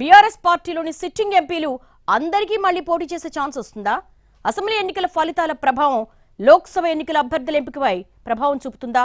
BRS పార్టీలోని sitting ఎంపీలు అందరికీ మళ్ళీ పోటీ చేసే ఛాన్స్ వస్తుందా? అసెంబ్లీ ఎన్నికల ఫలితాల ప్రభావం లోక్సభ ఎన్నికల అభ్యర్థుల ఎంపికపై ప్రభావం చూపుతుందా?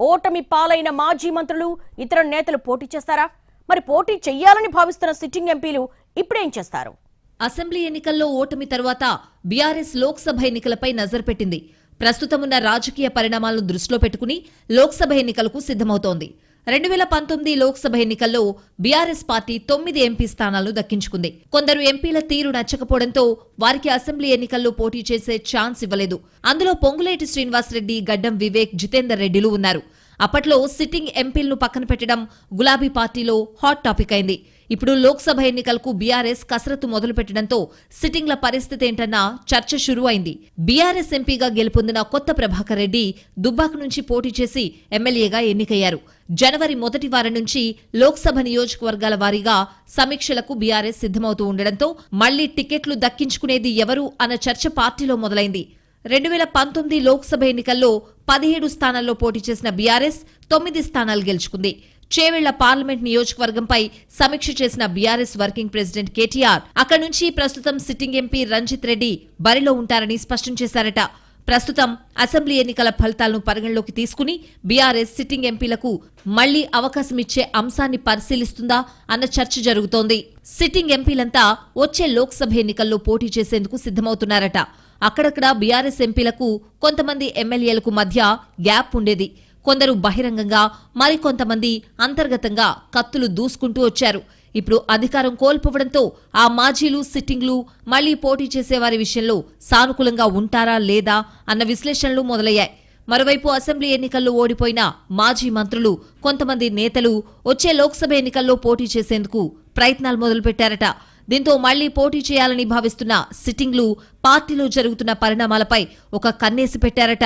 ఓటమి పాలైన మాజీ మంత్రులు ఇతర నేతలు పోటీ చేస్తారా? మరి పోటీ చెయ్యాలని భావిస్తున్న సిట్టింగ్ ఎంపీలు ఇప్పుడేం చేస్తారు? అసెంబ్లీ ఎన్నికల్లో ఓటమి తర్వాత బీఆర్ఎస్ లోక్సభ ఎన్నికలపై నజర్ పెట్టింది. ప్రస్తుతమున్న రాజకీయ పరిణామాలను దృష్టిలో పెట్టుకుని లోక్సభ ఎన్నికలకు సిద్ధమవుతోంది. రెండు వేల పంతొమ్మిది లోక్సభ ఎన్నికల్లో బీఆర్ఎస్ పార్టీ తొమ్మిది ఎంపీ స్థానాలు దక్కించుకుంది. కొందరు ఎంపీల తీరు నచ్చకపోవడంతో వారికి అసెంబ్లీ ఎన్నికల్లో పోటీ చేసే ఛాన్స్ ఇవ్వలేదు. అందులో పొంగులేటి శ్రీనివాసరెడ్డి గడ్డం వివేక్ జితేందర్ రెడ్డిలు ఉన్నారు. అప్పట్లో సిట్టింగ్ ఎంపీలను పక్కన పెట్టడం గులాబీ పార్టీలో హాట్ టాపిక్ అయింది. ఇప్పుడు లోక్సభ ఎన్నికలకు బీఆర్ఎస్ కసరత్తు మొదలుపెట్టడంతో సిట్టింగ్ల పరిస్థితి ఏంటన్న చర్చ షురు అయింది బీఆర్ఎస్ ఎంపీగా గెలుపొందిన కొత్త ప్రభాకర్ రెడ్డి దుబ్బాక నుంచి పోటీ చేసి ఎమ్మెల్యేగా ఎన్నికయ్యారు. జనవరి మొదటి వారం నుంచి లోక్సభ నియోజకవర్గాల వారీగా సమీక్షలకు బీఆర్ఎస్ సిద్ధమవుతూ ఉండడంతో మళ్ళీ టికెట్లు దక్కించుకునేది ఎవరు అన్న చర్చ పార్టీలో మొదలైంది. రెండు వేల పంతొమ్మిది లోక్సభ ఎన్నికల్లో పదిహేడు స్థానాల్లో పోటీ చేసిన బీఆర్ఎస్ తొమ్మిది స్థానాలు గెలుచుకుంది. చేవెళ్ళ పార్లమెంట్ నియోజకవర్గంపై సమీక్ష చేసిన బీఆర్ఎస్ వర్కింగ్ ప్రెసిడెంట్ కేటీఆర్ అక్కడి నుంచి ప్రస్తుతం సిట్టింగ్ ఎంపీ రంజిత్ రెడ్డి బరిలో ఉంటారని స్పష్టం చేశారట. ప్రస్తుతం అసెంబ్లీ ఎన్నికల ఫలితాలను పరిగణలోకి తీసుకుని బీఆర్ఎస్ సిట్టింగ్ ఎంపీలకు మళ్ళీ అవకాశం ఇచ్చే అంశాన్ని పరిశీలిస్తుందా అన్న చర్చ జరుగుతోంది. సిట్టింగ్ ఎంపీలంతా వచ్చే లోక్సభ ఎన్నికల్లో పోటీ చేసేందుకు సిద్ధమవుతున్నారట. అక్కడక్కడ బీఆర్ఎస్ ఎంపీలకు కొంతమంది ఎమ్మెల్యేలకు మధ్య గ్యాప్ ఉండేది. కొందరు బహిరంగంగా మరికొంతమంది అంతర్గతంగా కత్తులు దూసుకుంటూ వచ్చారు. ఇప్పుడు అధికారం కోల్పోవడంతో ఆ మాజీలు సిట్టింగ్లు మళ్ళీ పోటీ చేసేవారి విషయంలో సానుకూలంగా ఉంటారా లేదా అన్న విశ్లేషణలు మొదలయ్యాయి. మరోవైపు అసెంబ్లీ ఎన్నికల్లో ఓడిపోయిన మాజీ మంత్రులు కొంతమంది నేతలు వచ్చే లోక్సభ ఎన్నికల్లో పోటీ చేసేందుకు ప్రయత్నాలు మొదలుపెట్టారట. దీంతో మళ్ళీ పోటీ చేయాలని భావిస్తున్న సిట్టింగ్లు పార్టీలో జరుగుతున్న పరిణామాలపై ఒక కన్నేసి పెట్టారట.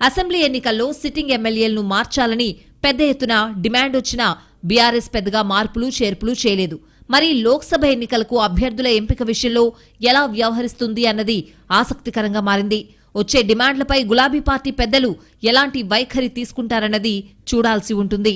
అసెంబ్లీ ఎన్నికల్లో సిట్టింగ్ ఎమ్మెల్యేలను మార్చాలని పెద్ద ఎత్తున డిమాండ్ వచ్చినా బీఆర్ఎస్ పెద్దగా మార్పులు చేర్పులు చేయలేదు. మరి లోక్సభ ఎన్నికలకు అభ్యర్థుల ఎంపిక విషయంలో ఎలా వ్యవహరిస్తుంది అన్నది ఆసక్తికరంగా మారింది. వచ్చే డిమాండ్లపై గులాబీ పార్టీ పెద్దలు ఎలాంటి వైఖరి తీసుకుంటారన్నది చూడాల్సి ఉంటుంది.